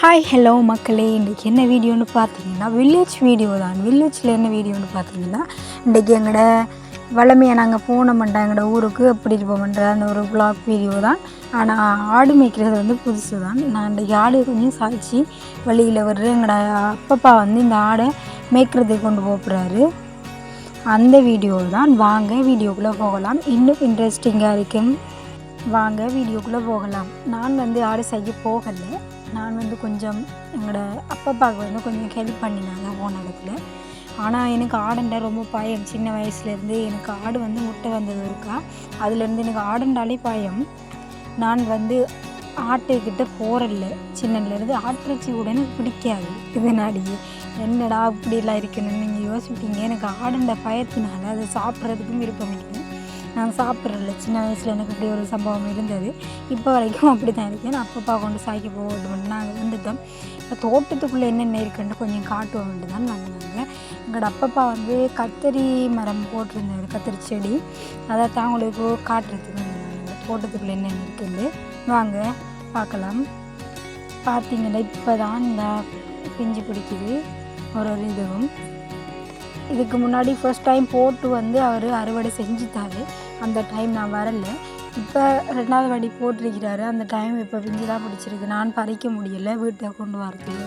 Hi hello மக்களே. இன்றைக்கி என்ன வீடியோன்னு பார்த்தீங்கன்னா வில்லேஜ் வீடியோ தான். வில்லேஜில் என்ன வீடியோன்னு பார்த்தீங்கன்னா இன்றைக்கி எங்களோட வளமையாக நாங்கள் போன மாட்டோம் எங்களோட ஊருக்கு எப்படி பண்ணுற அந்த ஒரு பிளாக் வீடியோ தான். ஆனால் ஆடு மேய்க்கிறது வந்து புதுசு தான் நான் இன்றைக்கி ஆடு கொஞ்சம் சாய்ச்சி வழியில் வர்ற எங்களோட அப்பப்பா வந்து இந்த ஆடை மேய்க்கிறதுக்கு கொண்டு போகிறாரு அந்த வீடியோ தான். வாங்க வீடியோக்குள்ளே போகலாம். இன்னும் இன்ட்ரெஸ்டிங்காக இருக்கும். வாங்க வீடியோக்குள்ளே போகலாம். நான் வந்து ஆடு செய்ய போகலை. நான் வந்து கொஞ்சம் எங்களோட அப்பப்பாவுக்கு வந்து கொஞ்சம் ஹெல்ப் பண்ணினாங்க போன இடத்துல. ஆனால் எனக்கு ஆடண்டா ரொம்ப பயம். சின்ன வயசுலேருந்து எனக்கு ஆடு வந்து முட்டை வந்தது இருக்கா? அதுலேருந்து எனக்கு ஆடண்டாலே பயம். நான் வந்து ஆட்டுக்கிட்ட போகிறல்ல சின்னதுலேருந்து ஆட்டிறைச்சி கூட எனக்கு பிடிக்காது இதனாலேயே என்னடா இப்படிலாம் இருக்குன்னு நீங்கள் யோசிப்பீங்க? எனக்கு ஆடண்ட பயத்தினால அதை சாப்பிட்றதுக்கும் விருப்பம் இல்லை நான் சாப்பிட்றல சின்ன வயசில் எனக்கு இப்படி ஒரு சம்பவம் இருந்தது. இப்போ வரைக்கும் அப்படி தான் இருக்கேன் நான் அப்பப்பா கொண்டு சாய்க்க போகட்டும் நாங்கள் வந்துட்டோம். இப்போ தோட்டத்துக்குள்ளே என்னென்ன இருக்குன்னு கொஞ்சம் காட்டுவோம் தான் வந்தாங்க. எங்களோட அப்பப்பா வந்து கத்தரி மரம் போட்டிருந்தாரு. கத்தரி செடி. அதை தான் உங்களுக்கு காட்டுறதுக்கு தோட்டத்துக்குள்ளே என்னென்ன இருக்குன்னு வாங்க பார்க்கலாம். பார்த்தீங்கன்னா இப்போ தான் இந்த பிஞ்சு பிடிக்குது. ஒரு ஒரு இதுவும். இதுக்கு முன்னாடி ஃபர்ஸ்ட் டைம் போட்டு வந்து அவர் அறுவடை செஞ்சுட்டாரு. அந்த டைம் நான் வரல. இப்போ ரெண்டாவது வாடி போட்டிருக்கிறாரு. அந்த டைம் இப்போ பிஞ்சுலாம் பிடிச்சிருக்கு. நான் பறிக்க முடியல. வீட்டை கொண்டு வரதுக்கு.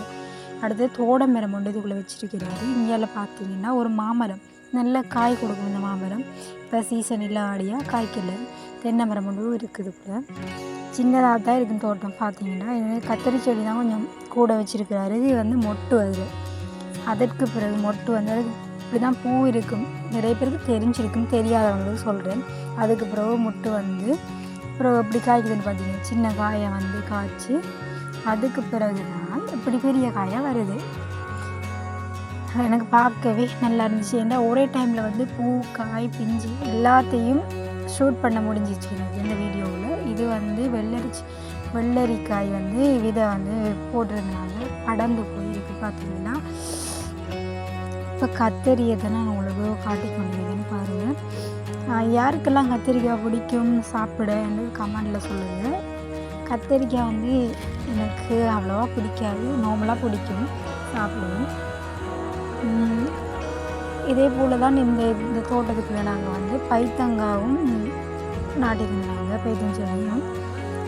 அடுத்து தோட மரம் ஒன்று இதுக்குள்ளே வச்சிருக்கிறாரு. இங்கேயில் பார்த்தீங்கன்னா ஒரு மாமரம். நல்ல காய் கொடுக்கும் இந்த மாமரம். இப்போ சீசன் இல்லை ஆடியாக காய்க்கல. தென்னை மரம் ஒன்று இருக்குது கூட சின்னதாக தான் இருக்கும் தோட்டம். பார்த்தீங்கன்னா இது செடி தான் கொஞ்சம் கூட வச்சுருக்கிறாரு. இது வந்து மொட்டு வருது அதற்கு பிறகு மொட்டு வந்து அதுக்கு இப்படி தான் பூ இருக்கும். நிறைய பேருக்கு தெரிஞ்சிருக்கும் தெரியாதவங்களுக்கு சொல்கிறேன் அதுக்கு பிறகு முட்டு வந்து அப்புறம் எப்படி காய்க்குதுன்னு பார்த்தீங்கன்னா சின்ன காயை வந்து காய்ச்சி அதுக்கு பிறகு தான் இப்படி பெரிய காயாக வருது. எனக்கு பார்க்கவே நல்லா இருந்துச்சு. ஏன்னா ஒரே டைமில் வந்து பூ காய் பிஞ்சு எல்லாத்தையும் ஷூட் பண்ண முடிஞ்சிச்சு எனக்கு இந்த வீடியோவில். இது வந்து வெள்ளரிச்சி வெள்ளரிக்காய் வந்து விதை வந்து போட்டிருந்தாங்க. அடர்ந்து போயிருக்கு பார்த்தீங்கன்னா இப்போ கத்தரியை தான் நான் உங்களுக்கு காட்டி கொண்டிருக்கேன்னு பாருங்கள் யாருக்கெல்லாம் கத்திரிக்காய் பிடிக்கும்? சாப்பிட கமெண்டில் சொல்லுங்கள் கத்திரிக்காய் வந்து எனக்கு அவ்வளோவா பிடிக்காது. நார்மலாக பிடிக்கும். சாப்பிடுவோம் இதே போல் தான் இந்த இந்த தோட்டத்துக்குள்ளே நாங்கள் வந்து பைத்தங்காவும் நாட்டிருந்தாங்க. பைத்தஞ்செடியும்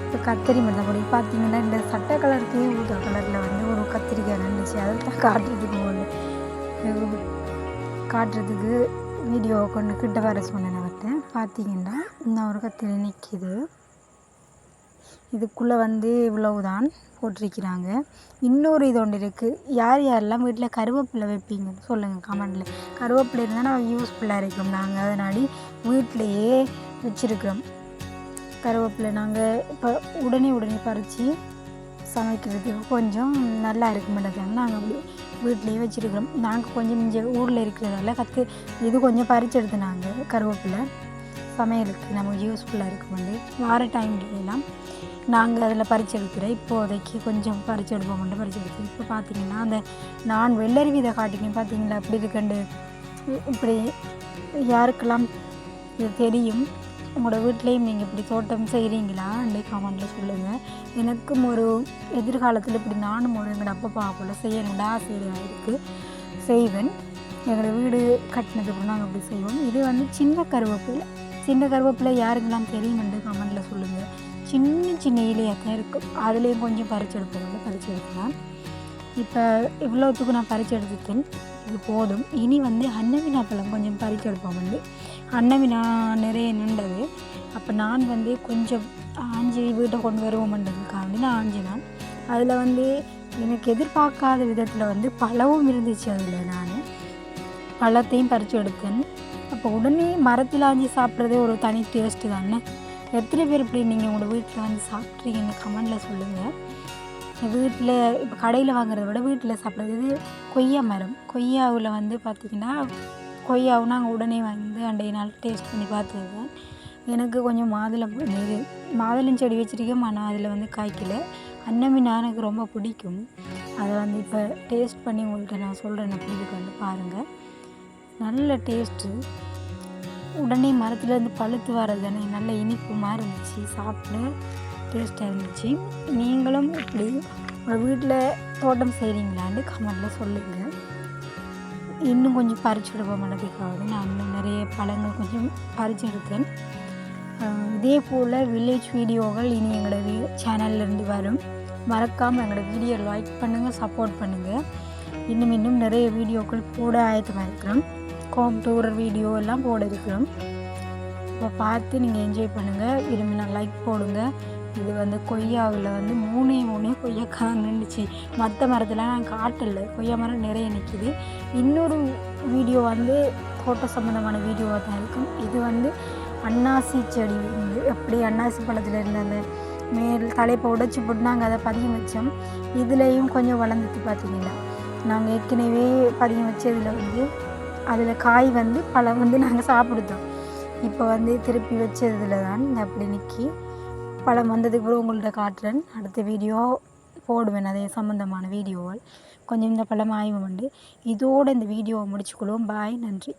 இப்போ கத்திரி மட்டும் பிடிக்கும். பார்த்தீங்கன்னா இந்த சட்டை கலருக்கு ஊதா கலரில் வந்து ஒரு கத்திரிக்காய் நின்றுச்சு அதை தான் காட்டிட்டு போகணும் காட்டுறதுக்கு வீடியோ கொண்டு கிட்ட வர சொன்னேன் அவர்கிட்ட. பார்த்தீங்கன்னா இன்னும் ஒரு கத்தில் நிற்கிது இதுக்குள்ளே வந்து இவ்வளவுதான் போட்டிருக்கிறாங்க. இன்னொரு இது ஒன்று இருக்குது யார் யாரெல்லாம் வீட்டில் கருவேப்பிலை வைப்பீங்கன்னு சொல்லுங்கள் கமெண்டில் கருவேப்பிலை இருந்தால் நம்ம யூஸ்ஃபுல்லாக இருக்கும். நாங்கள் அதனாடி வீட்டிலையே வச்சுருக்கிறோம். கருவேப்பிலை நாங்கள் இப்போ உடனே உடனே பறித்து சமைக்கிறதுக்கு கொஞ்சம் நல்லா இருக்குமென்றதால நாங்கள் அப்படி வீட்லேயே வச்சுருக்கிறோம். நாங்கள் கொஞ்சம் இங்கே ஊரில் இருக்கிறதால கற்று இது கொஞ்சம் பறிச்செடுத்து நாங்கள் கருவேப்பிலை. சமையலுக்கு நமக்கு யூஸ்ஃபுல்லாக இருக்கும் வந்து. வார டைம்லாம் நாங்கள் அதில் பறிச்சு எடுக்கிறோம் இப்போதைக்கு கொஞ்சம் பறிச்செடுப்போம் மட்டும் பறிச்செடுத்து இப்போ பார்த்தீங்கன்னா அந்த நான் வெள்ளரி விதை காட்டினேன் பார்த்தீங்களா அப்படி இருக்கண்டு இப்படி யாருக்கெல்லாம் இது தெரியும்? உங்களோட வீட்லேயும் நீங்கள் இப்படி தோட்டம் செய்கிறீங்களா அன்றைக்கு கமெண்ட்டில் சொல்லுங்கள் எனக்கும் ஒரு எதிர்காலத்தில் இப்படி நானும் ஒரு எங்களோட அப்பா போல் செய்யணும்டா ஆசையாக இருக்குது செய்வேன். எங்களோட வீடு கட்டினதுக்கு நாங்கள் அப்படி செய்வோம். இது வந்து சின்ன கருவேப்பிலை. சின்ன கருவேப்பிலை யாருக்கெல்லாம் தெரியுமென்று காமெண்ட்டில் சொல்லுங்கள் சின்ன சின்ன இலையாக தான் இருக்கும் அதுலேயும் கொஞ்சம் பறிச்சு எடுப்பதில் பறிச்சு எடுக்கலாம். இப்போ இவ்வளோத்துக்கு நான் பறிச்சு எடுத்துட்டேன். இது போதும். இனி வந்து அன்னவினா பழம் கொஞ்சம் பறிச்சு எடுப்போம் வந்து அன்னவினா நிறைய நின்றது. அப்போ நான் வந்து கொஞ்சம் ஆஞ்சி வீட்டை கொண்டு வருவோம்ன்றதுக்காக நான் ஆஞ்சினேன். அதில் வந்து எனக்கு எதிர்பார்க்காத விதத்தில் வந்து பழமும் இருந்துச்சு அதில் நான். பழத்தையும் பறித்து எடுத்தேன். அப்போ உடனே மரத்தில் ஆஞ்சி சாப்பிட்றதே ஒரு தனி டேஸ்ட்டு தானே. எத்தனை பேர் இப்படி நீங்கள் உங்களோட வீட்டில் வந்து சாப்பிட்றீங்கன்னு கமெண்டில் சொல்லுங்கள் வீட்டில் இப்போ கடையில் வாங்குறத விட வீட்டில் சாப்பிட்றது இது கொய்யா மரம். கொய்யாவில் வந்து பார்த்திங்கன்னா கொய்யாவும் நாங்கள் உடனே வந்து அண்டைய நாள் டேஸ்ட் பண்ணி பார்த்துருக்கோம் எனக்கு கொஞ்சம் மாதுளம் இது. மாதுளம் செடி வச்சுருக்கேன் ஆனால் அதில் வந்து காய்க்கல. அன்னமினா எனக்கு ரொம்ப பிடிக்கும். அதை வந்து இப்போ டேஸ்ட் பண்ணி உங்கள்கிட்ட நான் சொல்கிறேன் எப்படி இருக்கு வந்து பாருங்கள் நல்ல டேஸ்ட்டு உடனே மரத்துலேருந்து பழுத்து வர்றது தானே நல்ல இனிப்பு மாதிரி இருந்துச்சு. சாப்பிட டேஸ்ட்டாக இருந்துச்சு. நீங்களும் இப்படி உங்கள் வீட்டில் தோட்டம் செய்கிறீங்களான்னு கமெண்டில் சொல்லுங்கள் இன்னும் கொஞ்சம் பறிச்செடுப்போம் மனதுக்காக நான் இன்னும் நிறைய பழங்கள் கொஞ்சம் பறிச்செடுத்தேன். இதே போல் வில்லேஜ் வீடியோகள் இனி எங்களோட வீ சேனல்லேருந்து வரும். மறக்காமல் எங்களோட வீடியோ லைக் பண்ணுங்கள் சப்போர்ட் பண்ணுங்கள் இன்னும் இன்னும் நிறைய வீடியோக்கள் போட ஆயத்தமாக இருக்கிறோம். கோம் டூர் வீடியோ எல்லாம் போட இருக்கிறோம். இப்போ பார்த்து நீங்கள் என்ஜாய் பண்ணுங்கள் விரும்பினா லைக் போடுங்கள் இது வந்து கொய்யாவில் வந்து மூணே மூணே கொய்யாக்காய் நின்றுச்சு மற்ற மரத்தில் நான் காட்டல. கொய்யா மரம் நிறைய நிற்கிது இன்னொரு வீடியோ வந்து தோட்ட சம்மந்தமான வீடியோவாக தான் இருக்கும். இது வந்து அன்னாசி செடி வந்து எப்படி அன்னாசி பழத்தில் இருந்த அந்த மேல் தலைப்பை உடைச்சி போட்டு நாங்கள் அதை பதியம் வச்சோம். இதுலேயும் கொஞ்சம் வளர்ந்துட்டு பார்த்தீங்கன்னா நாங்கள் ஏற்கனவே பதியம் வச்சதில் வந்து அதில் காய் வந்து பழம் வந்து நாங்கள் சாப்பிடுத்தோம் இப்போ வந்து திருப்பி வச்சதில் தான் அப்படி நிற்கி படம் வந்ததுக்கு அப்புறம் உங்கள்கிட்ட காட்டுறேன். அடுத்த வீடியோ போடுவேன். அதே சம்மந்தமான வீடியோவால் கொஞ்சம் இந்த படம் ஆய்வு உண்டு. இதோடு இந்த வீடியோவை முடிச்சுக்கொள்வோம். பாய் நன்றி.